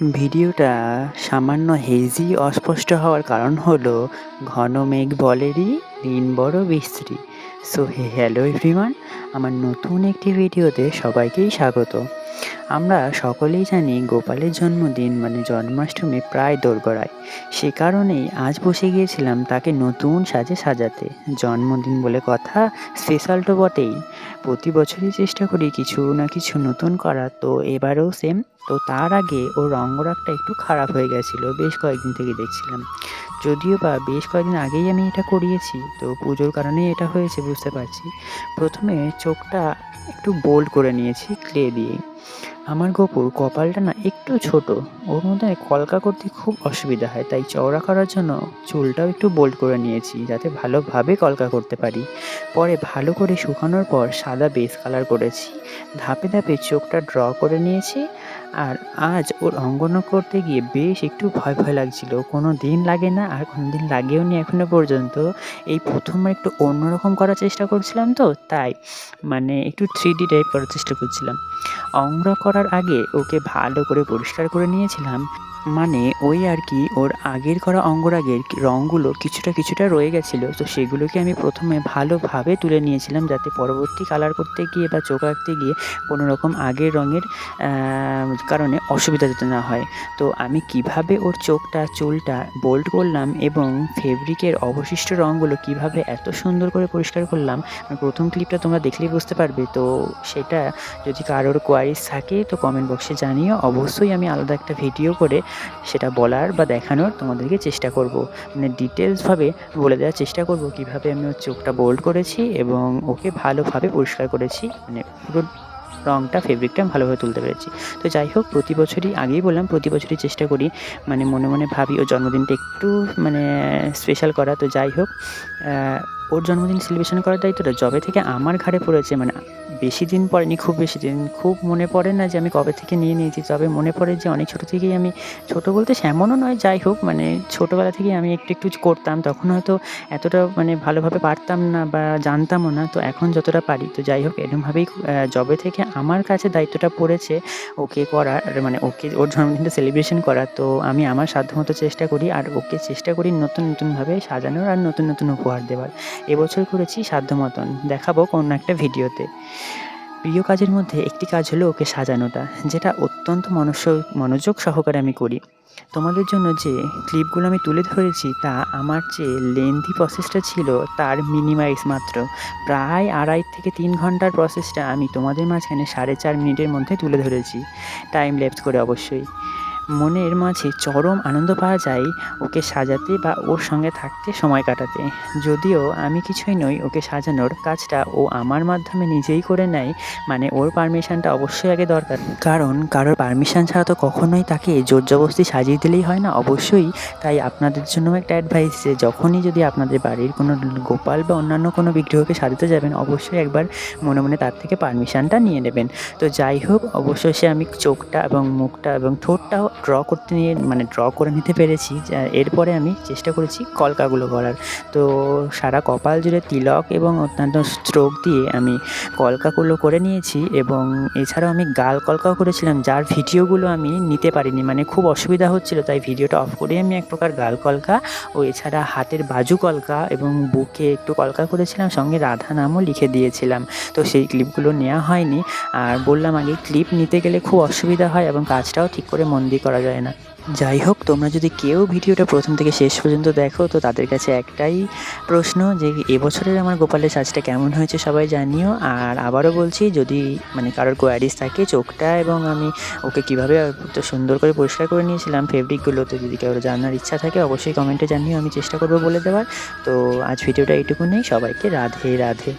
ভিডিওটা সামান্য হেজি, অস্পষ্ট হওয়ার কারণ হলো ঘন মেঘ বলেরই দিন বড় বিশ্রী সো হে, হ্যালো এভরিওয়ান, আমার নতুন একটি ভিডিওতে সবাইকেই স্বাগত। আমরা সকলেই জানি গোপালের জন্মদিন মানে জন্মাষ্টমী প্রায় দোরগোড়ায়। সে কারণেই আজ বসে গিয়েছিলাম তাকে নতুন সাজে সাজাতে। জন্মদিন বলে কথা স্পেশাল তো বটেই। প্রতি বছরই চেষ্টা করি কিছু না কিছু নতুন করার, তো এবারেও সেম তো তার আগে ওর অঙ্গরাগটা একটু খারাপ হয়ে গেছিল, বেশ কয়েকদিন থেকে দেখছিলাম। যদিও বা বেশ কয়েকদিন আগেই আমি এটা করিয়েছি, তো পুজোর কারণেই এটা হয়েছে, বুঝতে পারছি। প্রথমে চোখটা একটু বোল্ড করে নিয়েছি ক্লে দিয়ে। আমার গোপুর কপালটা না একটু ছোট। ওর মধ্যে কলকা করতে খুব অসুবিধা হয়, তাই চওড়া করার জন্য চুলটাও একটু বোল্ড করে নিয়েছি, যাতে ভালোভাবে কলকা করতে পারি। পরে ভালো করে শুকানোর পর সাদা বেস কালার করেছি। ধাপে ধাপে চোখটা ড্র করে নিয়েছি আর আজ ওর অঙ্কন করতে গিয়ে বেশ একটু ভয় ভয় লাগছিল। কোনো দিন লাগে না আর কোনো দিন লাগেও নি এখনও পর্যন্ত। এই প্রথমবার একটু অন্যরকম করার চেষ্টা করছিলাম তো, তাই মানে একটু থ্রি ডি টাইপ করার চেষ্টা করছিলাম। অঙ্গ করার আগে ওকে ভালো করে পরিষ্কার করে নিয়েছিলাম। মানে ওই আর কি, ওর আগের করা অঙ্গরাগের রঙগুলো কিছুটা কিছুটা রয়ে গেছিল। তো সেগুলোকে আমি প্রথমে ভালোভাবে তুলে নিয়েছিলাম যাতে পরবর্তী কালার করতে গিয়ে বা চোখ আঁকতে গিয়ে কোনো রকম আগের রঙের কারণে অসুবিধা যাতে না হয়। তো আমি কীভাবে ওর চোখটা, চুলটা বোল্ড করলাম এবং ফেব্রিকের অবশিষ্ট রঙগুলো কীভাবে এত সুন্দর করে পরিষ্কার করলাম প্রথম ক্লিপটা তোমরা দেখলেই বুঝতে পারবে। তো সেটা যদি কারোর কোয়ারিজ থাকে, তো কমেন্ট বক্সে জানিও। অবশ্যই আমি আলাদা একটা ভিডিও করে সেটা বলার বা দেখানোর তোমাদেরকে চেষ্টা করব। মানে ডিটেলসভাবে বলে দেওয়ার চেষ্টা করব কীভাবে আমি ওর চোখটা বোল্ড করেছি এবং ওকে ভালোভাবে পরিষ্কার করেছি। মানে পুরো রঙটা ফেব্রিকটা আমি ভালোভাবে তুলতে পেরেছি। তো যাই হোক, প্রতি বছরই আগেই বললাম, প্রতি বছরই চেষ্টা করি। মানে মনে মনে ভাবি ওর জন্মদিনটা একটু মানে স্পেশাল করা। তো যাই হোক ওর জন্মদিন সেলিব্রেশন করার দায়িত্বটা জবে থেকে আমার ঘাড়ে পড়েছে। মানে বেশি দিন পড়েনি, খুব বেশি দিন। খুব মনে পড়ে না যে আমি কবে থেকে নিয়ে নিয়েছি, তবে মনে পড়ে যে অনেক ছোটো থেকেই আমি, ছোটো বলতে সেমনও নয়, যাই হোক মানে ছোটোবেলা থেকেই আমি একটু একটু করতাম। তখন হয়তো এতটা মানে ভালোভাবে পারতাম না বা জানতামও না, তো এখন যতটা পারি, তো যাই হোক এরকমভাবেই জবে থেকে আমার কাছে দায়িত্বটা পড়েছে ওকে করার মানে ওকে, ওর জন্মদিনটা সেলিব্রেশন করার। তো আমি আমার সাধ্যমতো চেষ্টা করি, আর ওকে চেষ্টা করি নতুন, নতুনভাবে সাজানোর আর নতুন নতুন উপহার দেওয়ার। এবছর করেছি সাধ্য মতন দেখাবো কোনো একটা ভিডিওতে। প্রিয় কাজের মধ্যে একটি কাজ হলো ওকে সাজানোটা, যেটা অত্যন্ত মনস মনোযোগ সহকারে আমি করি। তোমাদের জন্য যে ক্লিপগুলো আমি তুলে ধরেছি, তা আমার যে লেন্থি প্রসেসটা ছিল, তার মিনিমাইজ মাত্র। প্রায় আড়াই থেকে তিন ঘণ্টার প্রসেসটা আমি তোমাদের মাঝখানে সাড়ে চার মিনিটের মধ্যে তুলে ধরেছি। টাইম লেপস করে অবশ্যই। মনের মাঝে চরম আনন্দ পাওয়া যায় ওকে সাজাতে বা ওর সঙ্গে থাকতে সময় কাটাতে। যদিও আমি কিছুই নই ওকে সাজানোর কাজটা ও আমার মাধ্যমে নিজেই করে নেয় মানে ওর পারমিশনটা অবশ্যই আগে দরকার। কারণ কারোর পারমিশন ছাড়া তো কখনোই তাকে জোর জবস্তি সাজিয়ে দিলেই হয় না। অবশ্যই তাই আপনাদের জন্য একটা অ্যাডভাইস যে, যখনই যদি আপনাদের বাড়ির কোনো গোপাল বা অন্যান্য কোনো বিগ্রহকে সাজাতে যাবেন, অবশ্যই একবার মনে মনে তার থেকে পারমিশনটা নিয়ে নেবেন। তো যাই হোক, অবশ্যই সে আমি চোখটা এবং মুখটা এবং ঠোঁটটাও ড্র করতে নিয়ে মানে ড্র করে নিতে পেরেছি এরপরে আমি চেষ্টা করেছি কলকাগুলো করার তো সারা কপাল জুড়ে তিলক এবং অত্যন্ত স্ট্রোক দিয়ে আমি কলকাগুলো করে নিয়েছি এবং এছাড়াও আমি গাল কলকাও করেছিলাম, যার ভিডিওগুলো আমি নিতে পারিনি। মানে খুব অসুবিধা হচ্ছিল, তাই ভিডিওটা অফ করে আমি এক প্রকার গাল কলকা ও এছাড়া হাতের বাজু কলকা এবং বুকে একটু কলকা করেছিলাম, সঙ্গে রাধা নামও লিখে দিয়েছিলাম। তো সেই ক্লিপগুলো নেওয়া হয়নি। আর বললাম আগে ক্লিপ নিতে গেলে খুব অসুবিধা হয় এবং কাজটাও ঠিক করে মন দিয়ে করা যায় না। যাই হোক, তোমরা যদি কেউ ভিডিওটা প্রথম থেকে শেষ পর্যন্ত দেখো, তো তাদের কাছে একটাই প্রশ্ন যে, এবছরের আমার গোপালের সাজটা কেমন হয়েছে সবাই জানিও। আর আবারও বলছি, যদি মানে কারোর কোয়ারিজ থাকে চোখটা এবং আমি ওকে কীভাবে তো সুন্দর করে পরিষ্কার করে নিয়েছিলাম ফেব্রিকগুলো তো যদি কেউ জানার ইচ্ছা থাকে, অবশ্যই কমেন্টে জানিও, আমি চেষ্টা করব বলে দেওয়ার। তো আজ ভিডিওটা এইটুকু নেই সবাইকে রাধে রাধে।